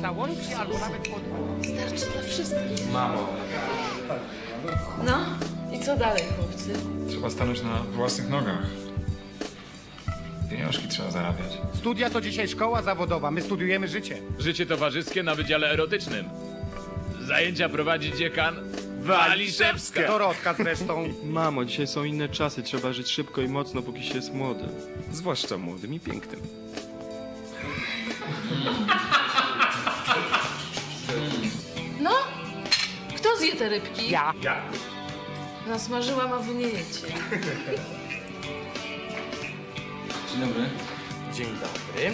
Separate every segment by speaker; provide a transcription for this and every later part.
Speaker 1: załączcie albo nawet pod...
Speaker 2: Starczy dla wszystkich.
Speaker 3: Mamo,
Speaker 2: No, i co dalej, chłopcy?
Speaker 3: trzeba stanąć na własnych nogach. Pieniążki trzeba zarabiać.
Speaker 1: Studia to dzisiaj szkoła zawodowa, my studiujemy życie.
Speaker 4: Życie towarzyskie na wydziale erotycznym. Zajęcia prowadzi dziekan Waliszewska.
Speaker 1: Dorotka zresztą.
Speaker 5: Mamo, dzisiaj są inne czasy, trzeba żyć szybko i mocno, póki się jest młody.
Speaker 3: Zwłaszcza młodym i pięknym.
Speaker 2: Zje te rybki?
Speaker 1: Ja.
Speaker 2: Nasmażyłam, a wy nie jecie.
Speaker 3: Dzień dobry.
Speaker 1: Dzień dobry.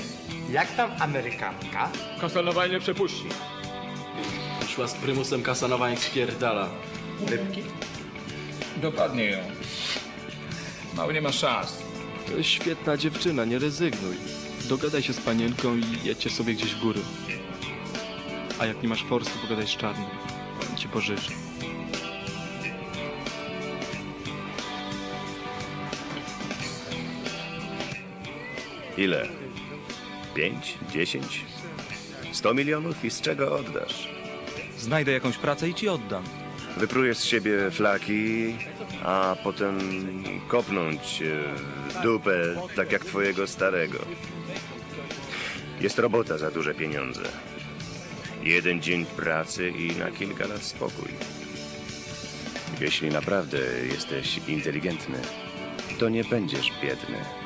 Speaker 1: Jak tam Amerykanka?
Speaker 4: Kasonowanie przepuści.
Speaker 5: Szła z prymusem kasanowa jak spierdala.
Speaker 1: Rybki?
Speaker 3: Dopadnie ją. Mały nie ma szans.
Speaker 5: To jest świetna dziewczyna, nie rezygnuj. Dogadaj się z panienką i jedźcie sobie gdzieś w góry. A jak nie masz forsy, pogadaj z czarnym. Ci pożyczy.
Speaker 6: Ile? Pięć? Dziesięć? Sto milionów i z czego oddasz?
Speaker 7: Znajdę jakąś pracę i ci oddam.
Speaker 6: Wyprujesz z siebie flaki, a potem kopnąć cię w dupę, tak jak twojego starego. Jest robota za duże pieniądze. Jeden dzień pracy i na kilka lat spokój. Jeśli naprawdę jesteś inteligentny, to nie będziesz biedny.